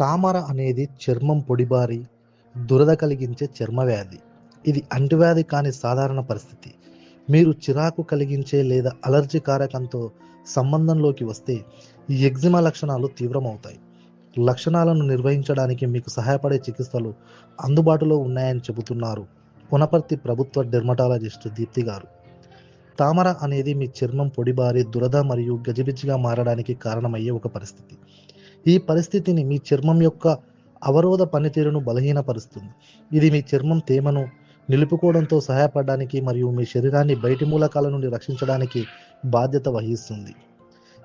తామర అనేది చర్మం పొడిబారి దురద కలిగించే చర్మవ్యాధి. ఇది అంటువ్యాధి కాని సాధారణ పరిస్థితి. మీరు చిరాకు కలిగించే లేదా అలర్జీ కారకంతో సంబంధంలోకి వస్తే ఈ ఎగ్జిమా లక్షణాలు తీవ్రమవుతాయి. లక్షణాలను నిర్వహించడానికి మీకు సహాయపడే చికిత్సలు అందుబాటులో ఉన్నాయని చెబుతున్నారు పునపర్తి ప్రభుత్వ డెర్మటాలజిస్ట్ దీప్తి గారు. తామర అనేది మీ చర్మం పొడిబారి దురద మరియు గజిబిజిగా మారడానికి కారణమయ్యే ఒక పరిస్థితి. ఈ పరిస్థితిని మీ చర్మం యొక్క అవరోధ పనితీరును బలహీనపరుస్తుంది. ఇది మీ చర్మం తేమను నిలుపుకోవడంతో సహాయపడడానికి మరియు మీ శరీరాన్ని బయటి మూలకాల నుండి రక్షించడానికి బాధ్యత వహిస్తుంది.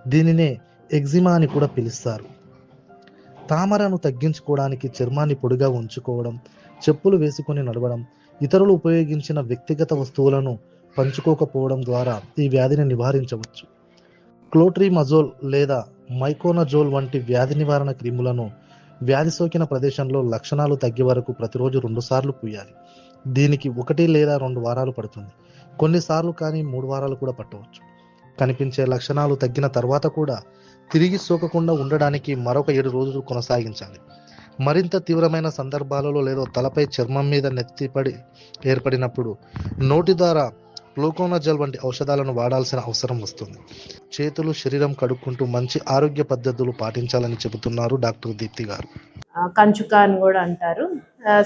దీనినే ఎగ్జిమా అని కూడా పిలుస్తారు. తామరను తగ్గించుకోవడానికి చర్మాన్ని పొడిగా ఉంచుకోవడం చెప్పులు వేసుకొని నడవడం ఇతరులు ఉపయోగించిన వ్యక్తిగత వస్తువులను పంచుకోకపోవడం ద్వారా ఈ వ్యాధిని నివారించవచ్చు. క్లోట్రిమజోల్ లేదా మైకోనజోల్ వంటి వ్యాధి నివారణ క్రిములను వ్యాధి సోకిన ప్రదేశంలో లక్షణాలు తగ్గే వరకు ప్రతిరోజు రెండుసార్లు పూయాలి. దీనికి ఒకటి లేదా రెండు వారాలు పడుతుంది. కొన్నిసార్లు కానీ మూడు వారాలు కూడా పట్టవచ్చు. కనిపించే లక్షణాలు తగ్గిన తర్వాత కూడా తిరిగి సోకకుండా ఉండడానికి మరొక ఏడు రోజులు కొనసాగించాలి. మరింత తీవ్రమైన సందర్భాలలో లేదా తలపై చర్మం మీద నెత్తిపడి ఏర్పడినప్పుడు నోటి ద్వారా గ్లూకోనజల్ వంటి ఔషధాలను వాడాల్సిన అవసరం వస్తుంది. చేతులు శరీరం కడుక్కుంటూ మంచి ఆరోగ్య పద్ధతులు పాటించాలని చెబుతున్నారు డాక్టర్ దీప్తి గారు. కంచుకా అని కూడా అంటారు.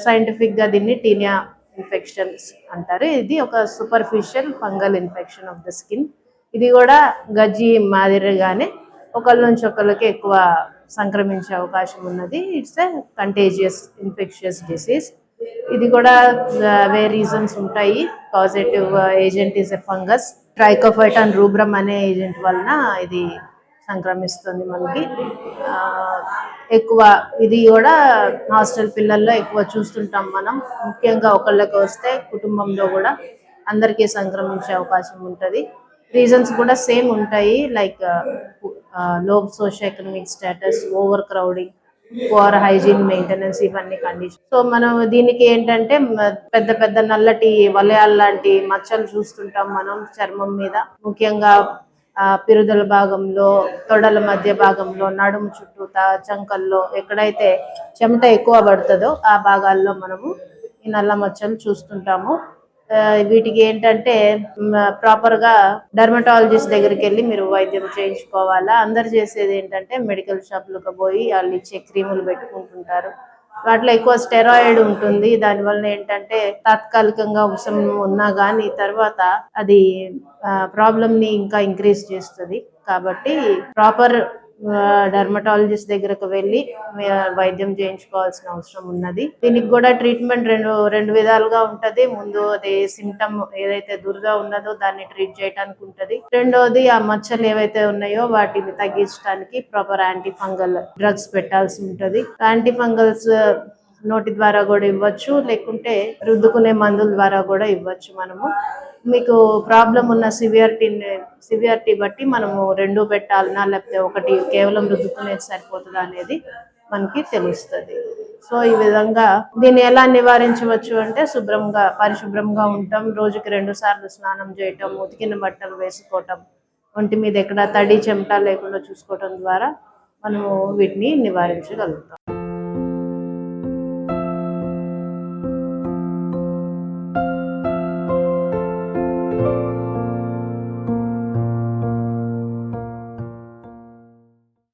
సైంటిఫిక్గా దీన్ని టీనియా ఇన్ఫెక్షన్స్ అంటారు. ఇది ఒక superficial fungal infection of the skin ఇది కూడా గజ్జి మాదిరిగానే ఒకళ్ళ నుంచి ఒకళ్ళకి ఎక్కువ సంక్రమించే అవకాశం ఉన్నది. It's a contagious infectious disease ఇది కూడా వేరే రీజన్స్ ఉంటాయి. Positive agent is a fungus trichophyte and rubrum అనే ఏజెంట్ వలన ఇది సంక్రమిస్తుంది మనకి. ఆ, ఎక్కువ ఇది కూడా హాస్టల్ పిల్లల్లో ఎక్కువ చూస్తుంటాం మనం. ముఖ్యంగా ఒకళ్ళకి వస్తే కుటుంబంలో కూడా అందరికీ సంక్రమించే అవకాశం ఉంటుంది. రీజన్స్ కూడా సేమ్ ఉంటాయి లైక్లో social economic status overcrowding poor hygiene maintenance ఇవన్నీ కండిషన్. సో మనం దీనికి ఏంటంటే పెద్ద పెద్ద నల్లటి వలయాలు లాంటి మచ్చలు చూస్తుంటాం మనం చర్మం మీద. ముఖ్యంగా పిరుదల భాగంలో తొడల మధ్య భాగంలో నడుము చుట్టూ చంకల్లో ఎక్కడైతే చెమట ఎక్కువ పడుతుందో ఆ భాగాల్లో మనము ఈ నల్ల మచ్చలు చూస్తుంటాము. వీటికి ఏంటంటే ప్రాపర్గా డర్మటాలజిస్ట్ దగ్గరికి వెళ్ళి మీరు వైద్యం చేయించుకోవాలా? అందరు చేసేది ఏంటంటే మెడికల్ షాప్లకు పోయి వాళ్ళు ఇచ్చే క్రీములు పెట్టుకుంటుంటారు. వాటిలో ఎక్కువ స్టెరాయిడ్ ఉంటుంది. దానివల్ల ఏంటంటే తాత్కాలికంగా ఉపశమనం ఉన్నా కానీ తర్వాత అది ప్రాబ్లమ్ని ఇంకా ఇంక్రీజ్ చేస్తుంది. కాబట్టి ప్రాపర్ డర్మటాలజిస్ట్ దగ్గరకు వెళ్ళి వైద్యం చేయించుకోవాల్సిన అవసరం ఉన్నది. దీనికి కూడా ట్రీట్మెంట్ రెండు రెండు విధాలుగా ఉంటది. ముందు అది సిమ్టమ్ ఏదైతే దురద ఉన్నదో దాన్ని ట్రీట్ చేయడానికి ఉంటది. రెండోది ఆ మచ్చలు ఏవైతే ఉన్నాయో వాటిని తగ్గించడానికి ప్రాపర్ యాంటీ ఫంగల్ డ్రగ్స్ పెట్టాల్సి ఉంటది. యాంటీ ఫంగల్స్ నోటి ద్వారా కూడా ఇవ్వచ్చు లేకుంటే రుద్దుకునే మందుల ద్వారా కూడా ఇవ్వచ్చు మనము. మీకు ప్రాబ్లం ఉన్న సివియారిటీ సివియారిటీ బట్టి మనము రెండు పెట్టాలనా లేకపోతే ఒకటి కేవలం రుద్దుకునేది సరిపోతుందా అనేది మనకి తెలుస్తుంది. సో ఈ విధంగా దీన్ని ఎలా నివారించవచ్చు అంటే శుభ్రంగా పరిశుభ్రంగా ఉండటం రోజుకి రెండు సార్లు స్నానం చేయటం ఉతికిన బట్టలు వేసుకోవటం ఒంటి మీద ఎక్కడ తడి చెమట లేకుండా చూసుకోవటం ద్వారా మనము వీటిని నివారించగలుగుతాం.